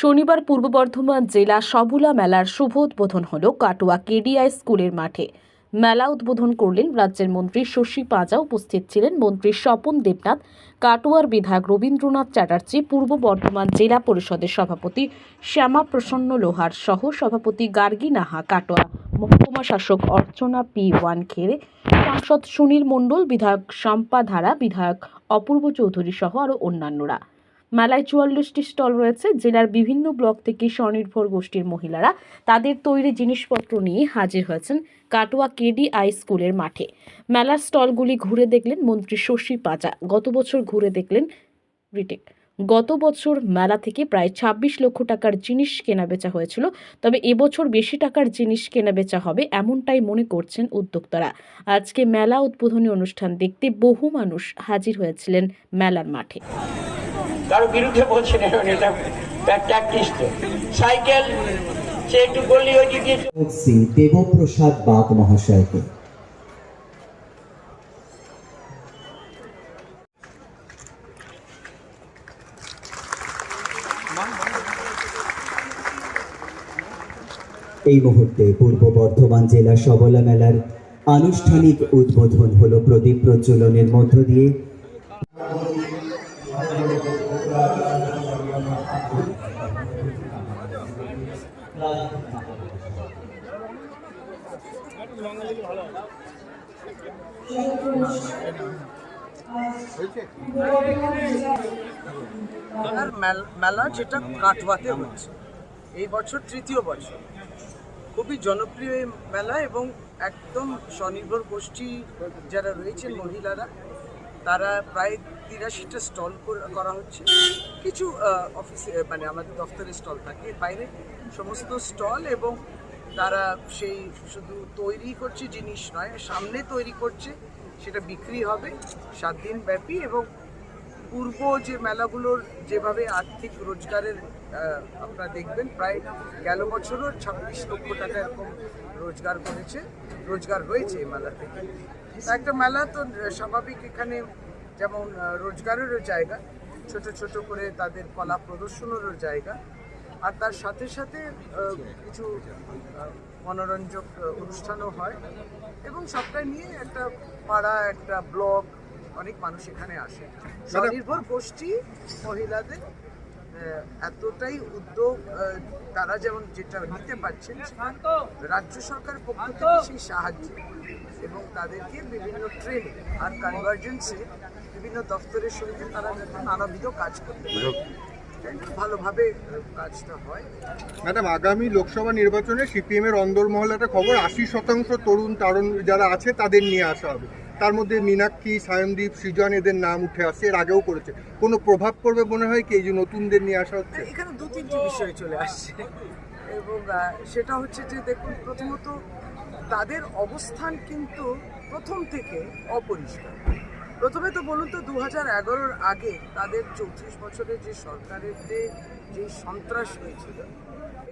শনিবার পূর্ব বর্ধমান জেলা সবুলা মেলার শুভ উদ্বোধন হল কাটোয়া কেডিআই স্কুলের মাঠে। মেলা উদ্বোধন করলেন রাজ্যের মন্ত্রী শশী পাঁজা, উপস্থিত ছিলেন মন্ত্রী স্বপন দেবনাথ, কাটোয়ার বিধায়ক রবীন্দ্রনাথ চ্যাটার্জি, পূর্ব বর্ধমান জেলা পরিষদের সভাপতি শ্যামা প্রসন্ন লোহার সহ সভাপতি গার্গী নাহা, কাটোয়া মহকুমা শাসক অর্চনা পি ওয়ান খেরে সাংসদ সুনীল মণ্ডল, বিধায়ক শম্পা ধারা, বিধায়ক অপূর্ব চৌধুরী সহ আরও অন্যান্যরা। মেলায় চুয়াল্লিশটি স্টল রয়েছে, জেলার বিভিন্ন ব্লক থেকে স্বনির্ভর গোষ্ঠীর মহিলারা তাদের তৈরি জিনিসপত্র নিয়ে হাজির হয়েছেন কাটোয়া কেডি কেডিআই স্কুলের মাঠে। মেলার স্টলগুলি ঘুরে দেখলেন মন্ত্রী শশী পাজা। গত বছর ঘুরে দেখলেন রিটেক। গত বছর মেলা থেকে প্রায় ছাব্বিশ লক্ষ টাকার জিনিস কেনাবেচা হয়েছিল, তবে এবছর বেশি টাকার জিনিস কেনাবেচা হবে এমনটাই মনে করছেন উদ্যোক্তারা। আজকে মেলা উদ্বোধনী অনুষ্ঠান দেখতে বহু মানুষ হাজির হয়েছিলেন মেলার মাঠে। কারও বিরুদ্ধে বলছি না এটা ট্যাকটিস তো। সাইকেল, সে একটু ওই দেবপ্রসাদ বাগ মহাশয়কে। এই মুহূর্তে পূর্ব বর্ধমান জেলা সবলা মেলার আনুষ্ঠানিক উদ্বোধন হলো প্রদীপ প্রজ্বলনের মধ্য দিয়ে। মেল- যেটা কাটওয়াতে হচ্ছে। এই বছর তৃতীয় বছর। খুবই জনপ্রিয় এই মেলা এবং একদম স্বনির্ভর গোষ্ঠী যারা রয়েছেন মহিলারা, তারা প্রায় তিরাশিটা স্টল করা হচ্ছে। কিছু অফিসে মানে আমাদের দফতরের স্টল থাকে। বাইরে সমস্ত স্টল এবং তারা সেই শুধু তৈরি করছে জিনিস নয়, সামনে তৈরি করছে, সেটা বিক্রি হবে সাত দিন ব্যাপী এবং পূর্ব যে মেলাগুলোর যেভাবে আর্থিক রোজগারের আপনারা দেখবেন প্রায় গেল বছরও ছাব্বিশ লক্ষ টাকা এরকম রোজগার করেছে, রোজগার হয়েছে এই মেলা থেকে। একটা মেলা তো স্বাভাবিক এখানে যেমন রোজগারেরও জায়গা, ছোট ছোট করে তাদের কলা প্রদর্শনেরও জায়গা। আর তার সাথে সাথে কিছু মনোরঞ্জক অনুষ্ঠানও হয়। এবং সবটা নিয়ে একটা পাড়া একটা ব্লগ অনেক মানুষ এখানে আসে। স্বনির্ভর গোষ্ঠী মহিলাদের এতটাই উদ্যোগ তারা যেমন যেটা নিতে পারছেন রাজ্য সরকারের পক্ষ থেকে সেই সাহায্য এবং তাদেরকে বিভিন্ন ট্রেনিং আর কনভার্জেন্সে বিভিন্ন দপ্তরের সঙ্গে তারা নানাবিধ কাজ করতে পারে। ভালোভাবে কাজটা হয়। ম্যাডাম আগামী লোকসভা নির্বাচনে সিপিএম এর অন্দরমহলে একটা খবর আশি শতাংশ তরুণ তারুণ যারা আছে তাদের নিয়ে আসা হবে। তার মধ্যে মীনাক্ষী সায়নদীপ সৃজন এদের নাম উঠে আসছে এর আগেও করেছে। কোনো প্রভাব পড়বে মনে হয় কি এই যে নতুনদের নিয়ে আসা হচ্ছে? এখানে দু তিনটি বিষয় চলে আসছে। এবং সেটা হচ্ছে যে দেখুন প্রথমত তাদের অবস্থান কিন্তু প্রথম থেকে অপরিষ্কার। প্রথমে তো বলুন তো দু হাজার এগারোর আগে তাদের চৌত্রিশ বছরের যে সরকারের যে সন্ত্রাস হয়েছিল